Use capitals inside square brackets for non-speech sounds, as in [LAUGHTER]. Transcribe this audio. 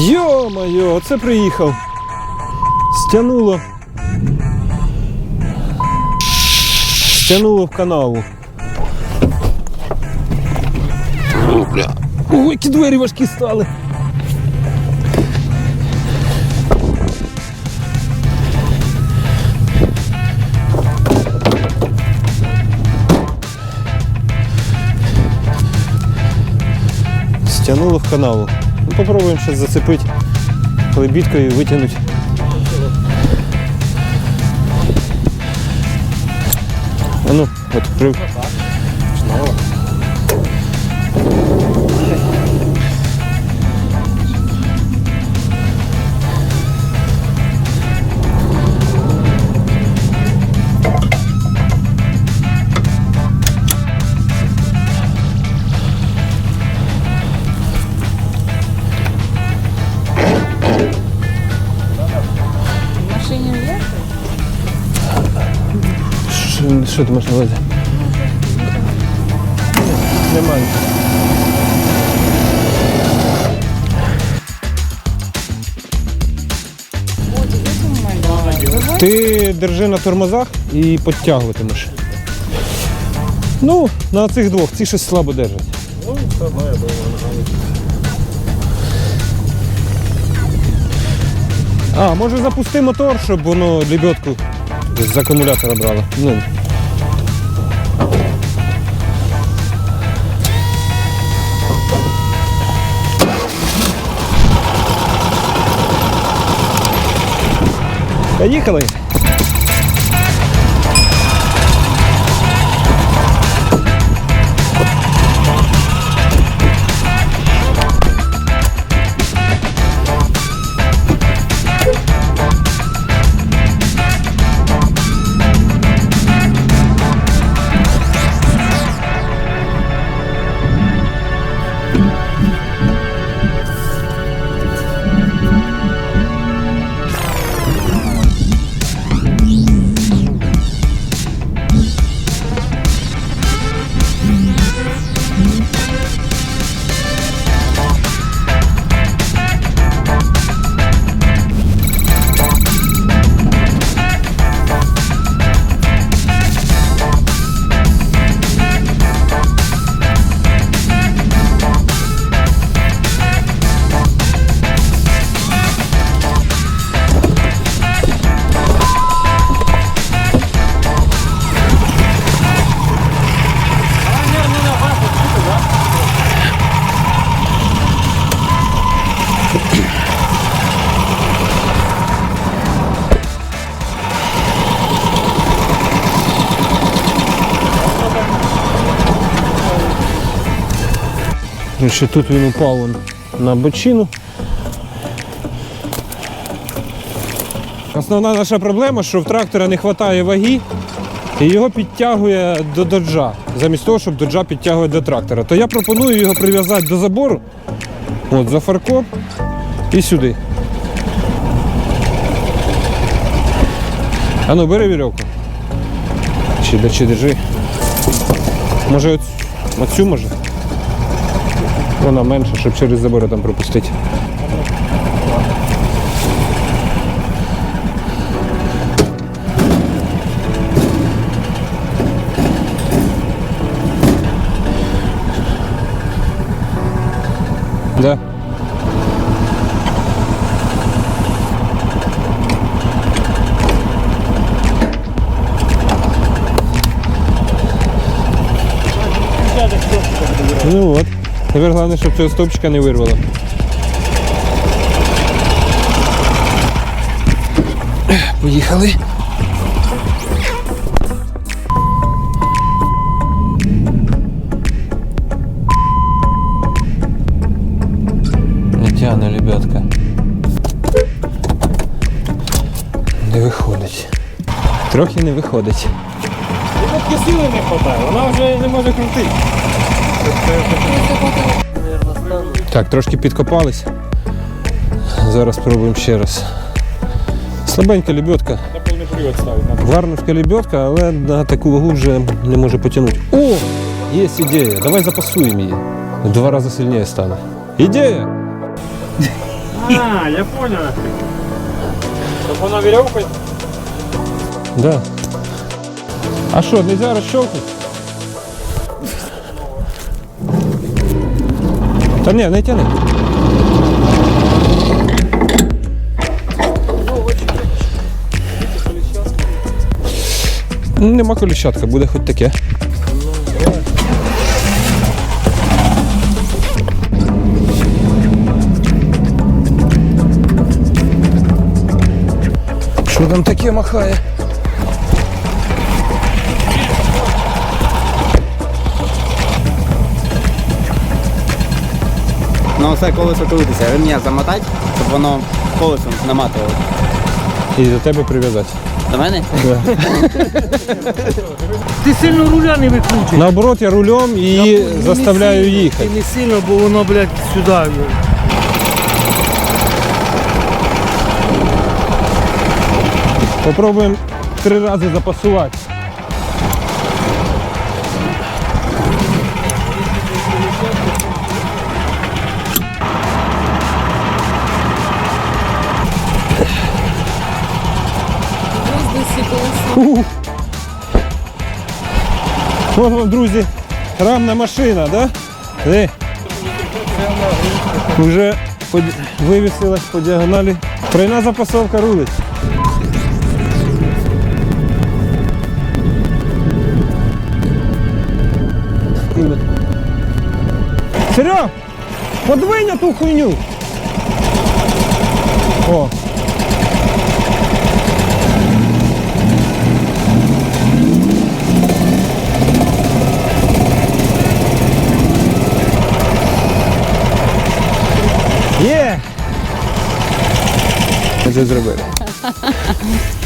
Йо-моє, оце приїхав. Стянуло. Стянуло в канаву. О, бля. Ой, які двері важкі стали. Стянуло в канаву. Ну, попробуємо зараз зацепити лебідкою витягнути. А ну, от при... Що, що ти маєш на? Немає. Ти держи на тормозах і підтягуватимеш. Ну, на цих двох, ці щось слабо держать. А, може запусти мотор, щоб воно лебедку з акумулятора брали. Ну. Поїхали. Ще тут він упав на бочину. Основна наша проблема, що в трактора не вистачає ваги і його підтягує до доджа, замість того, щоб доджа підтягує до трактора. То я пропоную його прив'язати до забору, от за фаркоп і сюди. А ну бери вірьовку. Чи, чи держи. Може оцю, оцю може? Вона менша, щоб через забори там пропустити. Да. Ну от. Тепер головне, щоб цього стовпчика не вирвало. Поїхали. Не ребятка. Не виходить. Трохи не виходить. Сили не вистачає, вона вже не може крутити. Так, трошки підкопались. Зараз спробуємо ще раз. Слабенька лебедка. На повний привод ставить. на Варновська лебедка, але на таку вагу вже не може потягнути. О! Є ідея. Давай запасуємо її. В два рази сильніше стане. Ідея! [LAUGHS] А, я понял. Щоб вона вірьовкою. Да. А що, нельзя розщелкнути? Та ні, не тяни. Нема коліщатка, буде хоч таке. Що там таке махає? Ну все колесо крутиться, ремня замотати, щоб воно колесом наматувало. І до тебе прив'язати. До мене? [LAUGHS] Ти сильно руля не викручуй. Наоборот, я рулем і заставляю їхати. Ти не сильно, бо воно, блядь, сюди. Попробуємо три рази запасувати. Ось вам, друзі, рамна машина, да? Де? Вже по- вивісилась по діагоналі. Тройна запасовка рулить. Серег, подвинь ту хуйню. О. це зробили. [LAUGHS]